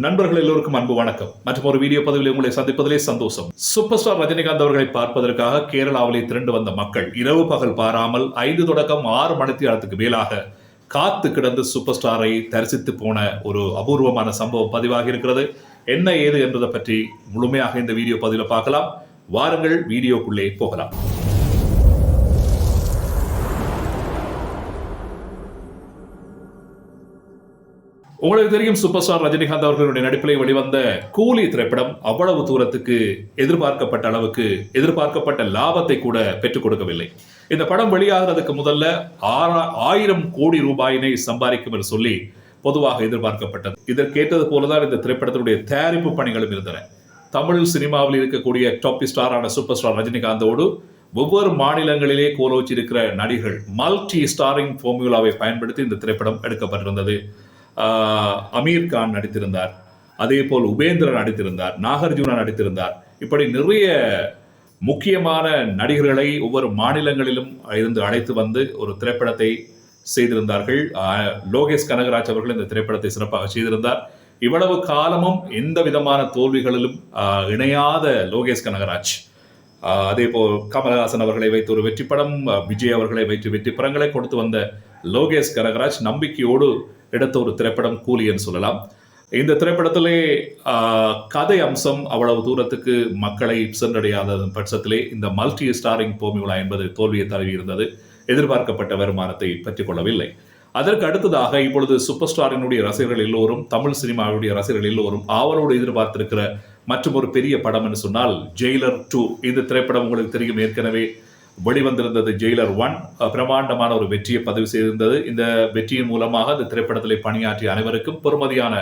நண்பர்கள் எல்லோருக்கும் அன்பு வணக்கம். மற்றும் ஒரு வீடியோ பதிவில் உங்களை சந்திப்பதிலே சந்தோஷம். சூப்பர் ஸ்டார் ரஜினிகாந்த் அவர்களை பார்ப்பதற்காக கேரளாவிலே திரண்டு வந்த மக்கள் இரவு பகல் பாராமல் ஐந்து தொடக்கம் ஆறு மணித்தியாலத்துக்கு மேலாக காத்து கிடந்து சூப்பர் ஸ்டாரை தரிசித்து போன ஒரு அபூர்வமான சம்பவம் பதிவாகி இருக்கிறது. என்ன ஏது என்பதை பற்றி முழுமையாக இந்த வீடியோ பதிவில் பார்க்கலாம். வாருங்கள் வீடியோக்குள்ளே போகலாம். உங்களுக்கு தெரியும் சூப்பர் ஸ்டார் ரஜினிகாந்த் அவர்களுடைய நடிப்பில் வெளிவந்த கூலி திரைப்படம் அவ்வளவு தூரத்துக்கு எதிர்பார்க்கப்பட்ட அளவுக்கு எதிர்பார்க்கப்பட்ட லாபத்தை கூட பெற்றுக் கொடுக்கவில்லை. இந்த படம் வெளியாகிறதுக்கு முதல்ல ஆறா ஆயிரம் கோடி ரூபாயினை சம்பாதிக்கும் என்று சொல்லி பொதுவாக எதிர்பார்க்கப்பட்டது. இதற்கேற்றது போலதான் இந்த திரைப்படத்தினுடைய தயாரிப்பு பணிகளும் இருந்தன. தமிழ் சினிமாவில் இருக்கக்கூடிய டாப் ஸ்டாரான சூப்பர் ஸ்டார் ரஜினிகாந்தோடு ஒவ்வொரு மாநிலங்களிலே கோலோச்சிருக்கிற நடிகர்கள் மல்டி ஸ்டாரிங் ஃபார்முலாவை பயன்படுத்தி இந்த திரைப்படம் எடுக்கப்பட்டிருந்தது. அமீர் கான் நடித்திருந்தார். அதே போல் உபேந்திரன் நடித்திருந்தார் நாகார்ஜுனா நடித்திருந்தார். இப்படி நிறைய முக்கியமான நடிகர்களை ஒவ்வொரு மாநிலங்களிலும் இருந்து அழைத்து வந்து ஒரு திரைப்படத்தை செய்திருந்தார்கள். லோகேஷ் கனகராஜ் அவர்கள் இந்த திரைப்படத்தை சிறப்பாக செய்திருந்தார். இவ்வளவு காலமும் எந்த விதமான தோல்விகளிலும் இணையாத லோகேஷ் கனகராஜ். அதே போல் கமலஹாசன் அவர்களை வைத்து ஒரு வெற்றி படம் விஜய் அவர்களை வைத்து வெற்றி படங்களை கொடுத்து வந்த லோகேஷ் கனகராஜ் நம்பிக்கையோடு எடுத்த ஒரு திரைப்படம் கூலி என்று சொல்லலாம். இந்த திரைப்படத்திலே கதை அம்சம் அவ்வளவு தூரத்துக்கு மக்களை சென்றடையாத பட்சத்திலே இந்த மல்டி ஸ்டாரிங் போமியுலா என்பது தோல்வியை தழுவி இருந்தது எதிர்பார்க்கப்பட்ட வருமானத்தை பெற்றுக் கொள்ளவில்லை. அதற்கு அடுத்ததாக இப்பொழுது சூப்பர் ஸ்டாரினுடைய ரசிகர்கள் எல்லோரும் தமிழ் சினிமாவுடைய ரசிகர்கள் எல்லோரும் ஆவலோடு எதிர்பார்த்திருக்கிற மற்றும் ஒரு பெரிய படம் என்று சொன்னால் ஜெயிலர் டூ இந்த திரைப்படம் உங்களுக்கு தெரியும் ஏற்கனவே. வெளிவந்திருந்தது ஜெயிலர் ஒன் பிரமாண்டமான ஒரு வெற்றியை பதிவு செய்திருந்தது. இந்த வெற்றியின் மூலமாக இந்த திரைப்படத்தில் பணியாற்றிய அனைவருக்கும் பெருமதியான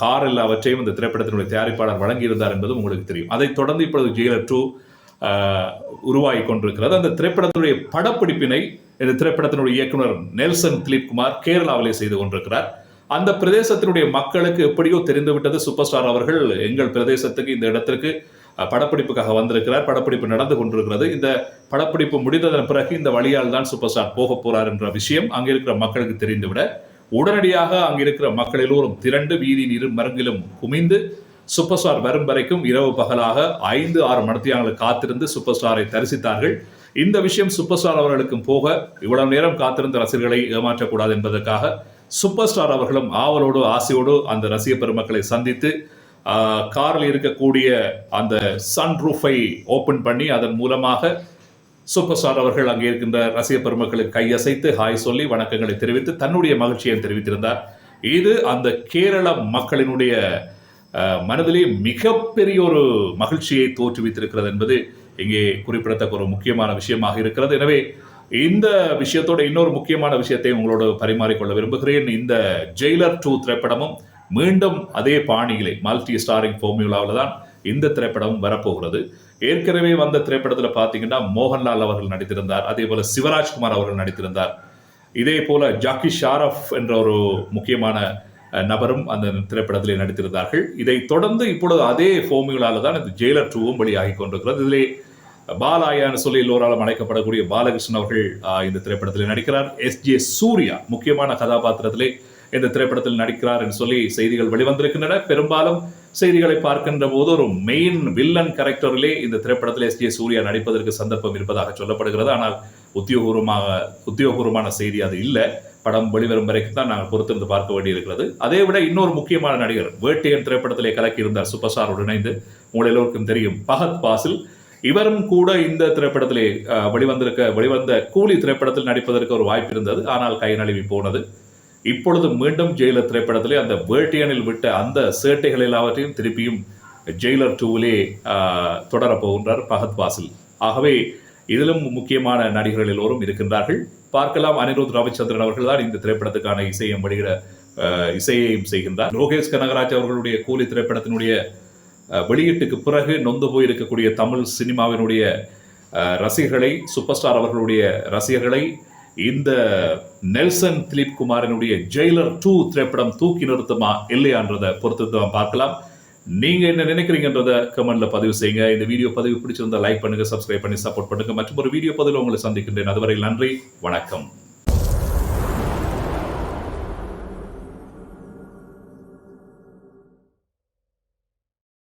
கார் எல்லாவற்றையும் இந்த திரைப்படத்தினுடைய தயாரிப்பாளர் வழங்கியிருந்தார் என்பதும் உங்களுக்கு தெரியும். அதைத் தொடர்ந்து இப்பொழுது ஜெயிலர் டூ உருவாகி கொண்டிருக்கிறது. அந்த திரைப்படத்தினுடைய படப்பிடிப்பினை இந்த திரைப்படத்தினுடைய இயக்குனர் நெல்சன் திலீப் குமார் கேரளாவிலே செய்து கொண்டிருக்கிறார். அந்த பிரதேசத்தினுடைய மக்களுக்கு எப்படியோ தெரிந்துவிட்டது. சூப்பர் ஸ்டார் அவர்கள் எங்கள் பிரதேசத்துக்கு இந்த இடத்திற்கு படப்பிடிப்புக்காக வந்திருக்கிறார். படப்பிடிப்பு நடந்து கொண்டிருக்கிறது. இந்த படப்பிடிப்பு முடிந்ததன் பிறகு இந்த வழியால் தான் சூப்பர் ஸ்டார் போக போறார் என்ற விஷயம் அங்கே இருக்கிற மக்களுக்கு தெரிந்துவிட உடனடியாக அங்கே இருக்கிற மக்கள் எல்லோரும் திரண்டு வீதியின் இரு மருங்கிலும் குமிந்து சூப்பர் ஸ்டார் வரும் வரைக்கும் இரவு பகலாக ஐந்து ஆறு மணித்தியாங்களை காத்திருந்து சூப்பர் ஸ்டாரை தரிசித்தார்கள். இந்த விஷயம் சூப்பர் ஸ்டார் அவர்களுக்கும் போக இவ்வளவு நேரம் காத்திருந்த ரசிகர்களை ஏமாற்றக்கூடாது என்பதற்காக சூப்பர் ஸ்டார் அவர்களும் ஆவலோடு ஆசையோடு அந்த ரசிக பெருமக்களை சந்தித்து காரில் இருக்கக்கூடிய அந்த சன் ரூஃபை ஓப்பன் பண்ணி அதன் மூலமாக சூப்பர் ஸ்டார் அவர்கள் அங்கே இருக்கின்ற ரசிக பெருமக்களுக்கு கையசைத்து ஹாய் சொல்லி வணக்கங்களை தெரிவித்து தன்னுடைய மகிழ்ச்சியை தெரிவித்திருந்தார். இது அந்த கேரள மக்களினுடைய மனதிலே மிகப்பெரிய ஒரு மகிழ்ச்சியை தோற்றுவித்திருக்கிறது என்பது இங்கே குறிப்பிடத்தக்க ஒரு முக்கியமான விஷயமாக இருக்கிறது. எனவே இந்த விஷயத்தோட இன்னொரு முக்கியமான விஷயத்தை உங்களோடு பரிமாறிக்கொள்ள விரும்புகிறேன். இந்த ஜெயிலர் டூ திரைப்படமும் மீண்டும் அதே பாணியிலே மல்டி ஸ்டாரிங் ஃபார்முலாவில் தான் இந்த திரைப்படமும் வரப்போகிறது. ஏற்கனவே வந்த திரைப்படத்தில் பார்த்தீங்கன்னா மோகன்லால் அவர்கள் நடித்திருந்தார் அதே போல சிவராஜ்குமார் அவர்கள் நடித்திருந்தார். இதே போல ஜாக்கி ஷாரஃப் என்ற ஒரு முக்கியமான நபரும் அந்த திரைப்படத்திலே நடித்திருந்தார்கள். இதை தொடர்ந்து இப்பொழுது அதே ஃபார்முலால தான் இந்த ஜெயிலர் டூவும் வெளியாகி கொண்டிருக்கிறது. இதிலே பாலாயான்னு சொல்லி எல்லோராலும் அழைக்கப்படக்கூடிய பாலகிருஷ்ணன் அவர்கள் இந்த திரைப்படத்தில் நடிக்கிறார். எஸ் ஜே சூர்யா முக்கியமான கதாபாத்திரத்திலே இந்த திரைப்படத்தில் நடிக்கிறார் என்று சொல்லி செய்திகள் வெளிவந்திருக்கின்றன. பெரும்பாலும் செய்திகளை பார்க்கின்ற போது ஒரு மெயின் வில்லன் கேரக்டரிலே இந்த திரைப்படத்தில் எஸ். ஜே சூர்யா நடிப்பதற்கு சந்தர்ப்பம் இருப்பதாக சொல்லப்படுகிறது. ஆனால் உத்தியோகபூர்வமாக உத்தியோகபூர்வமான செய்தி அது இல்லை. படம் வெளிவரும் வரைக்கும் தான் நாங்கள் பொறுத்திருந்து பார்க்க வேண்டியிருக்கிறது. அதை விட இன்னொரு முக்கியமான நடிகர் வேட்டையன் திரைப்படத்திலே கலக்கியிருந்தார் சூப்பர் ஸ்டாரோடு இணைந்து. உங்கள் எல்லோருக்கும் தெரியும் பகத் பாசில். இவரும் கூட இந்த திரைப்படத்திலே வெளிவந்திருக்க வெளிவந்த கூலி திரைப்படத்தில் நடிப்பதற்கு ஒரு வாய்ப்பு இருந்தது. ஆனால் கை நழுவி போனது. இப்பொழுது மீண்டும் ஜெயிலர் திரைப்படத்திலே அந்த வேட்டையனில் விட்ட அந்த சேட்டைகள் எல்லாவற்றையும் திருப்பியும் ஜெயிலர் டூவிலே தொடரப்போகின்றார் பகத் பாசில் ஆகவே இதிலும் முக்கியமான நடிகர்கள் எல்லோரும் இருக்கின்றார்கள். பார்க்கலாம் அனிருத் ரவிச்சந்திரன் அவர்கள் தான் இந்த திரைப்படத்துக்கான இசையும் வெளியிட இசையையும் செய்கின்றார். லோகேஷ் கனகராஜ் அவர்களுடைய கூலி திரைப்படத்தினுடைய வெளியீட்டுக்கு பிறகு நொந்து போயிருக்கக்கூடிய தமிழ் சினிமாவினுடைய ரசிகர்களை சூப்பர் ஸ்டார் அவர்களுடைய ரசிகர்களை இந்த நெல்சன் திலீப் குமாரினுடைய ஜெயிலர் டூ திரைப்படம் தூக்கி நிறுத்துமா இல்லையான்றதை பொறுத்து தான் பார்க்கலாம். நீங்க என்ன நினைக்கிறீங்கன்றத கமெண்ட்ல பதிவு செய்யுங்க. இந்த வீடியோ பதிவு பிடிச்சிருந்தா லைக் பண்ணுங்க சப்ஸ்கிரைப் பண்ணி சப்போர்ட் பண்ணுங்க. மற்றும் ஒரு வீடியோ பதிவில் உங்களை சந்திக்கின்றேன். அதுவரை நன்றி வணக்கம்.